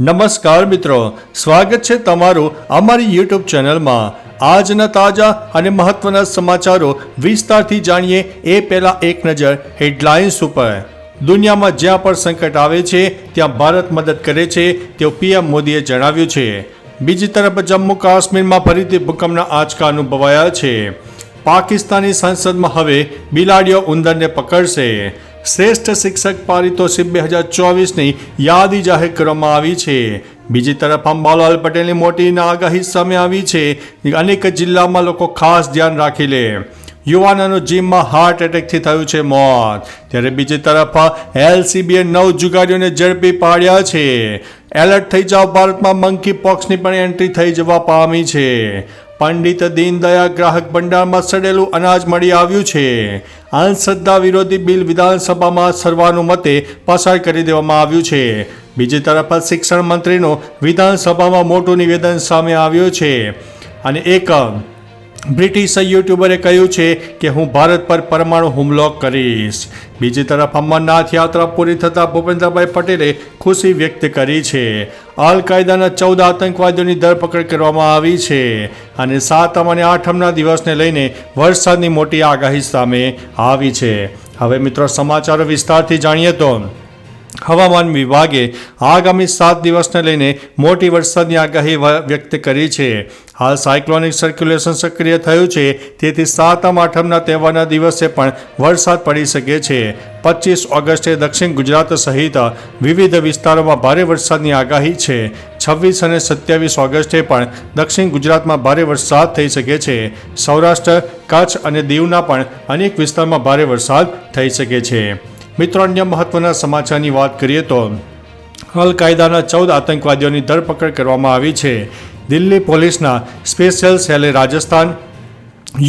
નમસ્કાર મિત્રો, સ્વાગત છે તમારું અમારી યુટ્યુબ ચેનલમાં. આજના તાજા અને મહત્વના સમાચારો વિસ્તારથી જાણીએ એ પહેલા એક નજર હેડલાઇન્સ ઉપર. દુનિયામાં જ્યાં પણ સંકટ આવે છે, ત્યાં ભારત મદદ કરે છે, તેવું પીએમ મોદીએ જણાવ્યું છે. બીજી તરફ જમ્મુ કાશ્મીરમાં ફરીથી ભૂકંપના આંચકા અનુભવાયા છે. પાકિસ્તાની સંસદમાં હવે બિલાડીઓ ઉંદરને પકડશે. શ્રેષ્ઠ શિક્ષક પારિતોષિક બે હજાર ચોવીસની યાદી જાહેર કરવામાં આવી છે. બીજી તરફ અંબાલાલ પટેલની મોટી આગાહી સામે આવી છે. અનેક જિલ્લામાં લોકો ખાસ ધ્યાન રાખી લે. યુવાનોનું જીમમાં હાર્ટ એટેકથી થયું છે મોત. ત્યારે બીજી તરફ એલસીબીએ નવ જુગારીઓને ઝડપી પાડ્યા છે. એલર્ટ થઈ જાઓ, ભારતમાં મંકી પોક્સની પણ એન્ટ્રી થઈ જવા પામી છે. પંડિત દીનદયા ગ્રાહક ભંડારમાં સડેલું અનાજ મળી આવ્યું છે. અંધશ્રદ્ધા વિરોધી બિલ વિધાનસભામાં સર્વાનુમતે પસાર કરી દેવામાં આવ્યું છે. બીજી તરફ શિક્ષણ મંત્રીનું વિધાનસભામાં મોટું નિવેદન સામે આવ્યું છે. અને એક બ્રિટિશ યુટ્યુબરે કહ્યું છે કે હું ભારત પર પરમાણુ હુમલો કરીશ. બીજી તરફ અમરનાથ યાત્રા પૂરી થતાં ભૂપેન્દ્રભાઈ પટેલે ખુશી વ્યક્ત કરી છે. અલ કાયદાના ચૌદ આતંકવાદીઓની ધરપકડ કરવામાં આવી છે અને સાતમ અને આઠમના દિવસને લઈને વરસાદની મોટી આગાહી સામે આવી છે. હવે મિત્રો સમાચારો વિસ્તારથી જાણીએ તો હવામાન વિભાગે આગામી સાત દિવસને લઈને મોટી વરસાદની આગાહી વ્યક્ત કરી છે. હાલ સાયક્લોનિક સર્ક્યુલેશન સક્રિય થયું છે, તેથી સાતમ, આઠમના તહેવારના દિવસે પણ વરસાદ પડી શકે છે. પચીસ ઓગસ્ટે દક્ષિણ ગુજરાત સહિત વિવિધ વિસ્તારોમાં ભારે વરસાદની આગાહી છે. છવ્વીસ અને સત્યાવીસ ઓગસ્ટે પણ દક્ષિણ ગુજરાતમાં ભારે વરસાદ થઈ શકે છે. સૌરાષ્ટ્ર, કચ્છ અને દીવના પણ અનેક વિસ્તારમાં ભારે વરસાદ થઈ શકે છે. મિત્રો, અન્ય મહત્વના સમાચારની વાત કરીએ તો અલ કાયદાના ચૌદ આતંકવાદીઓની ધરપકડ કરવામાં આવી છે. દિલ્હી પોલીસના સ્પેશિયલ સેલે રાજસ્થાન,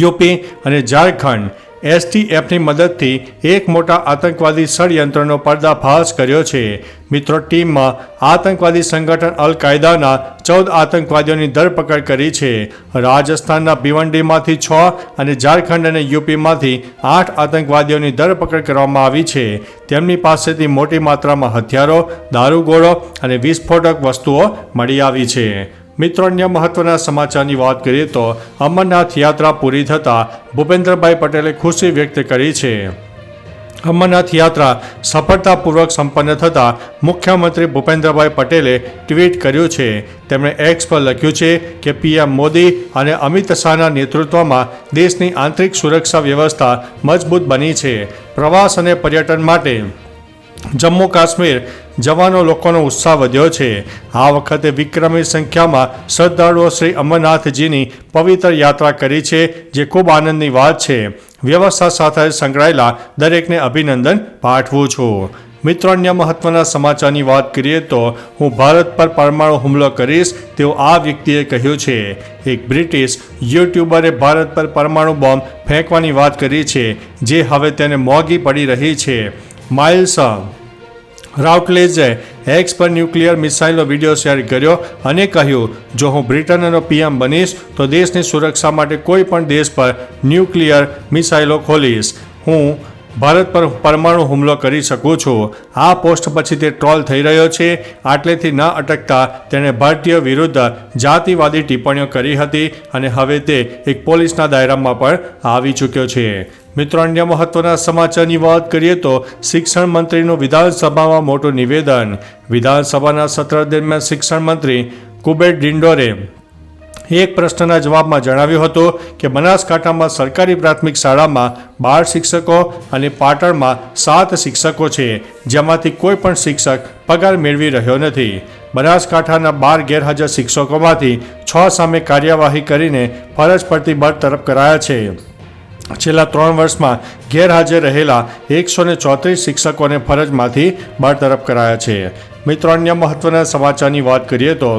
યુપી અને ઝારખંડ એસટીએફની મદદથી એક મોટા આતંકવાદી ષડયંત્રનો પર્દાફાશ કર્યો છે. મિત્રો, ટીમમાં આતંકવાદી સંગઠન અલ કાયદાના ચૌદ આતંકવાદીઓની ધરપકડ કરી છે. રાજસ્થાનના ભિવંડીમાંથી છ અને ઝારખંડ અને યુપીમાંથી આઠ આતંકવાદીઓની ધરપકડ કરવામાં આવી છે. તેમની પાસેથી મોટી માત્રામાં હથિયારો, દારૂગોળો અને વિસ્ફોટક વસ્તુઓ મળી આવી છે. મિત્રો, અન્ય મહત્વના સમાચારની વાત કરીએ તો અમરનાથ યાત્રા પૂરી થતાં ભૂપેન્દ્રભાઈ પટેલે ખુશી વ્યક્ત કરી છે. અમરનાથ યાત્રા સફળતાપૂર્વક સંપન્ન થતાં મુખ્યમંત્રી ભૂપેન્દ્રભાઈ પટેલે ટ્વીટ કર્યું છે. તેમણે એક્સ પર લખ્યું છે કે, પીએમ મોદી અને અમિત શાહના નેતૃત્વમાં દેશની આંતરિક સુરક્ષા વ્યવસ્થા મજબૂત બની છે. પ્રવાસ અને પર્યટન માટે જમ્મુ કાશ્મીર જવાનો લોકોનો ઉત્સાહ વધ્યો છે. આ વખતે વિક્રમી સંખ્યામાં શ્રદ્ધાળુઓ શ્રી અમરનાથજીની પવિત્ર યાત્રા કરી છે, જે ખૂબ આનંદની વાત છે. વ્યવસ્થા સાથે સંકળાયેલા દરેકને અભિનંદન. પાઠવું છું. મિત્રો, અન્ય મહત્વના સમાચારની વાત કરીએ તો, હું ભારત પર પરમાણુ હુમલો કરીશ તેવું આ વ્યક્તિએ કહ્યું છે. એક બ્રિટિશ યુટ્યુબરે ભારત પર પરમાણુ બોમ્બ ફેંકવાની વાત કરી છે, જે હવે તેને મોંઘી પડી રહી છે. માઇલ્સ રાઉટલેજે એક્સ પર ન્યુક્લિયર મિસાઇલનો વીડિયો શેર કર્યો અને કહ્યું, જો હું બ્રિટનનો પીએમ બનીશ, તો દેશની સુરક્ષા માટે કોઈ પણ દેશ પર ન્યુક્લિયર મિસાઇલો ખોલીશ. હું ભારત પર પરમાણુ હુમલો કરી શકું છું. આ પોસ્ટ પછી તે ટ્રોલ થઈ રહ્યો છે. આટલેથી ન અટકતા તેણે ભારતીય વિરુદ્ધ જાતિવાદી ટિપ્પણીઓ કરી હતી અને હવે તે એક પોલીસના દાયરામાં પણ આવી ચૂક્યો છે. મિત્રો, અન્ય મહત્વના સમાચારની વાત કરીએ તો શિક્ષણ મંત્રીનું વિધાનસભામાં મોટું નિવેદન. વિધાનસભાના સત્ર દરમિયાન શિક્ષણ મંત્રી કુબેર ડિંડોરે એક પ્રશ્નના જવાબમાં જણાવ્યું હતું કે બનાસકાંઠામાં સરકારી પ્રાથમિક શાળામાં બાર શિક્ષકો અને પાટણમાં સાત શિક્ષકો છે, જેમાંથી કોઈ પણ શિક્ષક પગાર મેળવી રહ્યો નથી. બનાસકાંઠાના બાર ગેરહાજર શિક્ષકોમાંથી છ સામે કાર્યવાહી કરીને ફરજ પરથી બરતરફ કરાયા છે. છેલ્લા ત્રણ વર્ષમાં ગેરહાજર રહેલા એકસો ને ચોત્રીસ શિક્ષકોને ફરજમાંથી બરતરફ કરાયા છે. મિત્રો, અન્ય મહત્વના સમાચારની વાત કરીએ તો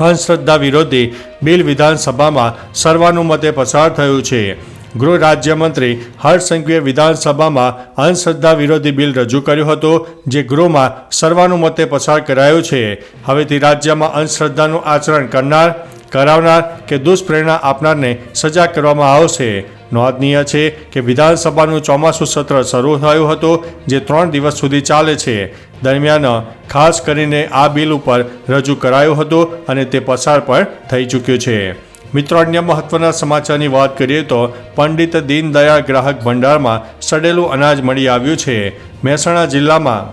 અંધશ્રદ્ધા વિરોધી બિલ વિધાનસભામાં સર્વાનુમતે પસાર થયું છે. ગૃહ રાજ્યમંત્રી હર્ષ વિધાનસભામાં અંધશ્રદ્ધા વિરોધી બિલ રજૂ કર્યું હતું, જે ગૃહમાં સર્વાનુમતે પસાર કરાયું છે. હવેથી રાજ્યમાં અંધશ્રદ્ધાનું આચરણ કરનાર, કરાવનાર કે દુષ્પ્રેરણા આપનારને સજા કરવામાં આવશે. નોંધનીય છે કે વિધાનસભાનું ચોમાસું સત્ર શરૂ થયું હતું, જે ત્રણ દિવસ સુધી ચાલે છે. દરમિયાન ખાસ કરીને આ બિલ ઉપર રજૂ કરાયું હતું અને તે પસાર પણ થઈ ચૂક્યું છે. મિત્રો, અન્ય મહત્વના સમાચારની વાત કરીએ તો પંડિત દીનદયાળ ગ્રાહક ભંડારમાં સડેલું અનાજ મળી આવ્યું છે. મહેસાણા જિલ્લામાં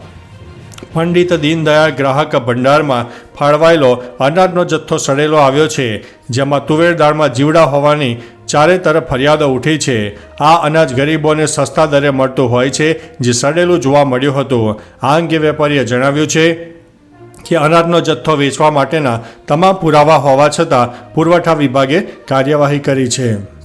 પંડિત દીનદયાળ ગ્રાહક ભંડારમાં ફાળવાયેલો અનાજનો જથ્થો સડેલો આવ્યો છે, જેમાં તુવેર દાળમાં જીવડા હોવાની ચારે તરફ ફરિયાદો ઉઠી છે. આ અનાજ ગરીબોને સસ્તા દરે મળતું હોય છે, જે સડેલું જોવા મળ્યું હતું. આ અંગે વેપારીએ જણાવ્યું છે કે અનાજનો જથ્થો વેચવા માટેના તમામ પુરાવા હોવા છતાં પુરવઠા વિભાગે કાર્યવાહી કરી છે.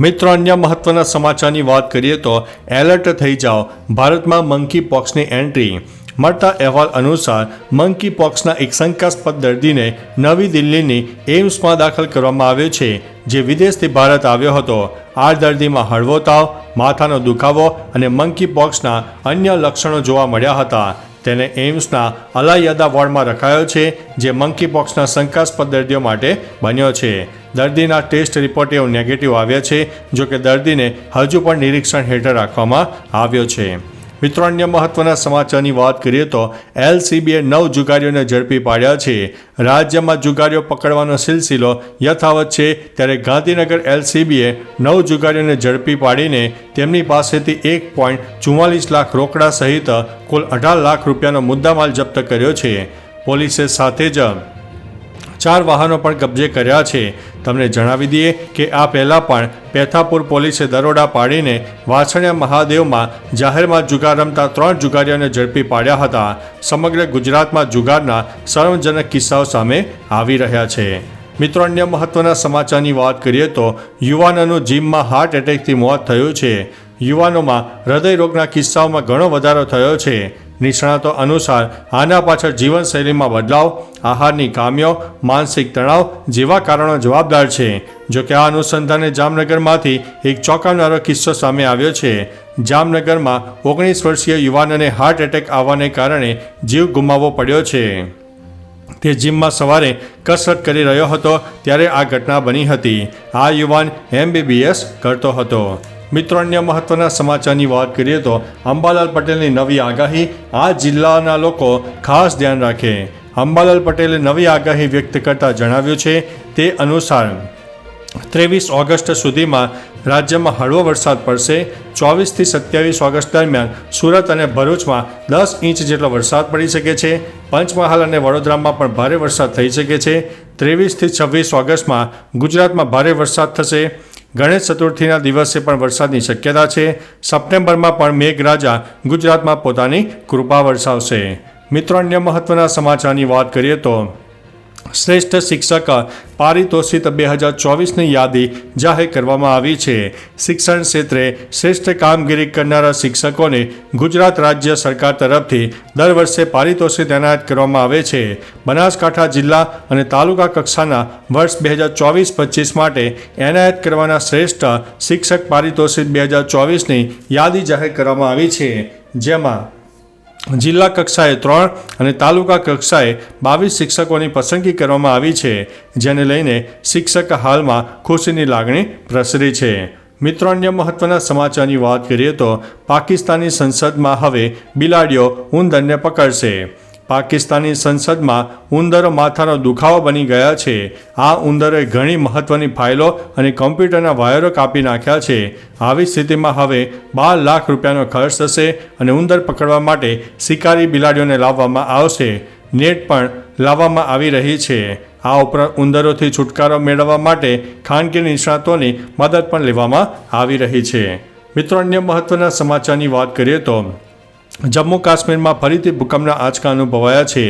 મિત્રો, અન્ય મહત્વના સમાચારની વાત કરીએ તો એલર્ટ થઈ જાઓ. ભારતમાં મંકી પોક્સની એન્ટ્રી. મળતા અહેવાલ અનુસાર મંકી પોક્સના એક શંકાસ્પદ દર્દીને નવી દિલ્હીની એમ્સમાં દાખલ કરવામાં આવ્યો છે, જે વિદેશથી ભારત આવ્યો હતો. આ દર્દીમાં હળવો તાવ, માથાનો દુખાવો અને મંકી પોક્સના અન્ય લક્ષણો જોવા મળ્યા હતા. તેને એઇમ્સના અલાયદા વોર્ડમાં રખાયો છે, જે મંકી પોક્સના શંકાસ્પદ દર્દીઓ માટે બન્યો છે. દર્દીના ટેસ્ટ રિપોર્ટ એવું નેગેટિવ આવ્યા છે જો કે દર્દીને હજુ પણ નિરીક્ષણ હેઠળ રાખવામાં આવ્યો છે. મિત્રો, અન્ય મહત્વના સમાચારની વાત કરીએ તો એલસીબીએ નવ જુગારીઓને ઝડપી પાડ્યા છે. રાજ્યમાં જુગારીઓ પકડવાનો સિલસિલો યથાવત છે. ત્યારે ગાંધીનગર એલસીબીએ નવ જુગારીઓને ઝડપી પાડીને તેમની પાસેથી એક પોઈન્ટ ચુમ્માલીસ લાખ રોકડા સહિત કુલ અઢાર લાખ રૂપિયાનો મુદ્દામાલ જપ્ત કર્યો છે. પોલીસે સાથે જ ચાર વાહનો પણ કબજે કર્યા છે. તમને જણાવી દઈએ કે આ પહેલાં પણ પેથાપુર પોલીસે દરોડા પાડીને વાછણિયા મહાદેવમાં જાહેરમાં જુગાર રમતા ત્રણ જુગારીઓને ઝડપી પાડ્યા હતા. સમગ્ર ગુજરાતમાં જુગારના શરમજનક કિસ્સાઓ સામે આવી રહ્યા છે. મિત્રો, અન્ય મહત્વના સમાચારની વાત કરીએ તો યુવાનોનું જીમમાં હાર્ટ એટેકથી મોત થયું છે. યુવાનોમાં હૃદય રોગના કિસ્સાઓમાં ઘણો વધારો થયો છે. નિષ્ણાતો અનુસાર આના પાછળ જીવનશૈલીમાં બદલાવ, આહારની ખામીઓ માનસિક તણાવ જેવા કારણો જવાબદાર છે. જો કે આ અનુસંધાને જામનગરમાંથી એક ચોંકાવનારો કિસ્સો સામે આવ્યો છે. જામનગરમાં ઓગણીસ વર્ષીય યુવાનને હાર્ટ એટેક આવવાને કારણે જીવ ગુમાવવો પડ્યો છે. તે જીમમાં સવારે કસરત કરી રહ્યો હતો, ત્યારે આ ઘટના બની હતી. આ યુવાન એમબીબીએસ કરતો હતો. મિત્રો, અન્ય મહત્વના સમાચારની વાત કરીએ તો અંબાલાલ પટેલની નવી આગાહી. આ જિલ્લાના લોકો ખાસ ધ્યાન રાખે. અંબાલાલ પટેલે નવી આગાહી વ્યક્ત કરતા જણાવ્યું છે તે અનુસાર, ત્રેવીસ ઓગસ્ટ સુધીમાં રાજ્યમાં હળવો વરસાદ પડશે. ચોવીસથી સત્યાવીસ ઓગસ્ટ દરમિયાન સુરત અને ભરૂચમાં દસ ઇંચ જેટલો વરસાદ પડી શકે છે. પંચમહાલ અને વડોદરામાં પણ ભારે વરસાદ થઈ શકે છે. ત્રેવીસથી છવ્વીસ ઓગસ્ટમાં ગુજરાતમાં ભારે વરસાદ થશે. ગણેશ ચતુર્થીના દિવસે પણ વરસાદની શક્યતા છે. સપ્ટેમ્બરમાં પણ મેઘરાજા ગુજરાતમાં પોતાની કૃપા વરસાવશે. મિત્રો, અન્ય મહત્વના સમાચારની વાત કરીએ તો શ્રેષ્ઠ શિક્ષક પારિતોષિત બે હજાર ચોવીસની યાદી જાહેર કરવામાં આવી છે. શિક્ષણ ક્ષેત્રે શ્રેષ્ઠ કામગીરી કરનારા શિક્ષકોને ગુજરાત રાજ્ય સરકાર તરફથી દર વર્ષે પારિતોષિક એનાયત કરવામાં આવે છે. બનાસકાંઠા જિલ્લા અને તાલુકા કક્ષાના વર્ષ બે હજાર ચોવીસ પચીસ માટે એનાયત કરવાના શ્રેષ્ઠ શિક્ષક પારિતોષિક બે હજાર ચોવીસની યાદી જાહેર કરવામાં આવી છે. જેમાં જિલ્લા કક્ષાએ ત્રણ અને તાલુકા કક્ષાએ બાવીસ શિક્ષકોની પસંદગી કરવામાં આવી છે, જેને લઈને શિક્ષક હાલમાં ખુશીની લાગણી પ્રસરી છે. મિત્રો, અન્ય મહત્વના સમાચારની વાત કરીએ તો પાકિસ્તાની સંસદમાં હવે બિલાડીઓ ઉંદરને પકડશે. પાકિસ્તાની સંસદમાં ઉંદરો માથાનો દુખાવો બની ગયા છે. આ ઉંદરોએ ઘણી મહત્વની ફાઇલો અને કમ્પ્યુટરના વાયરો કાપી નાખ્યા છે. આવી સ્થિતિમાં હવે બાર લાખ રૂપિયાનો ખર્ચ થશે અને ઉંદર પકડવા માટે શિકારી બિલાડીઓને લાવવામાં આવશે. નેટ પણ લાવવામાં આવી રહી છે. આ ઉપરાંત ઉંદરોથી છુટકારો મેળવવા માટે ખાનગી નિષ્ણાતોની મદદ પણ લેવામાં આવી રહી છે. મિત્રો, અન્ય મહત્વના સમાચારની વાત કરીએ તો જમ્મુ કાશ્મીરમાં ફરીથી ભૂકંપના આંચકા અનુભવાયા છે.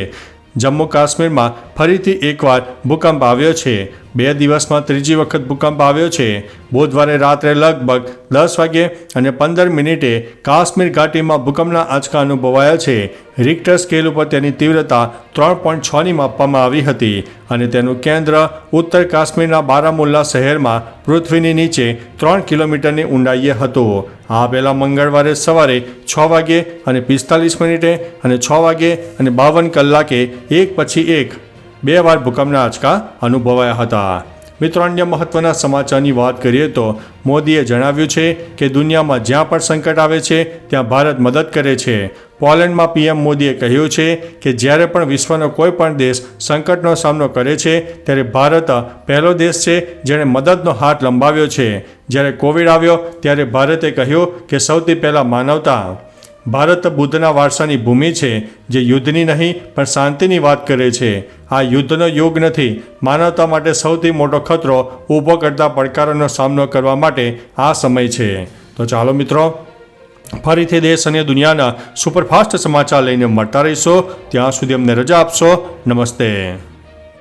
જમ્મુ કાશ્મીરમાં ફરીથી એકવાર ભૂકંપ આવ્યો છે. બે દિવસમાં ત્રીજી વખત ભૂકંપ આવ્યો છે. બુધવારે રાત્રે લગભગ દસ વાગ્યે અને પંદર મિનિટે કાશ્મીર ઘાટીમાં ભૂકંપના આંચકા અનુભવાયા છે. રિક્ટર સ્કેલ ઉપર તેની તીવ્રતા ત્રણ પોઈન્ટ છની માપવામાં આવી હતી અને તેનું કેન્દ્ર ઉત્તર કાશ્મીરના બારામુલ્લા શહેરમાં પૃથ્વીની નીચે ત્રણ કિલોમીટરની ઊંડાઈએ હતું. આ પહેલાં મંગળવારે સવારે છ વાગ્યે અને પિસ્તાલીસ મિનિટે અને છ વાગ્યે અને બાવન કલાકે એક પછી એક બે વાર ભૂકંપના આંચકા અનુભવાયા હતા. મિત્રો, અન્ય મહત્વના સમાચારની વાત કરીએ તો મોદીએ જણાવ્યું છે કે દુનિયામાં જ્યાં પણ સંકટ આવે છે, ત્યાં ભારત મદદ કરે છે. પોલેન્ડમાં પીએમ મોદીએ કહ્યું છે કે જ્યારે પણ વિશ્વનો કોઈ પણ દેશ સંકટનો સામનો કરે છે, ત્યારે ભારત પહેલો દેશ છે જેણે મદદનો હાથ લંબાવ્યો છે. જ્યારે કોવિડ આવ્યો, ત્યારે ભારતે કહ્યું કે સૌથી પહેલાં માનવતા ભારત બુદ્ધના વારસાની ભૂમિ છે જે યુદ્ધની નહીં, પણ શાંતિની વાત કરે છે. આ યુદ્ધનો યુગ નથી. માનવતા માટે સૌથી મોટો ખતરો ઊભો કરતા પડકારોનો સામનો કરવા માટે આ સમય છે. તો ચાલો મિત્રો, ફરીથી દેશ અને દુનિયાના સુપરફાસ્ટ સમાચાર લઈને મળતા રહીશો. ત્યાં સુધી અમને રજા આપશો. નમસ્તે.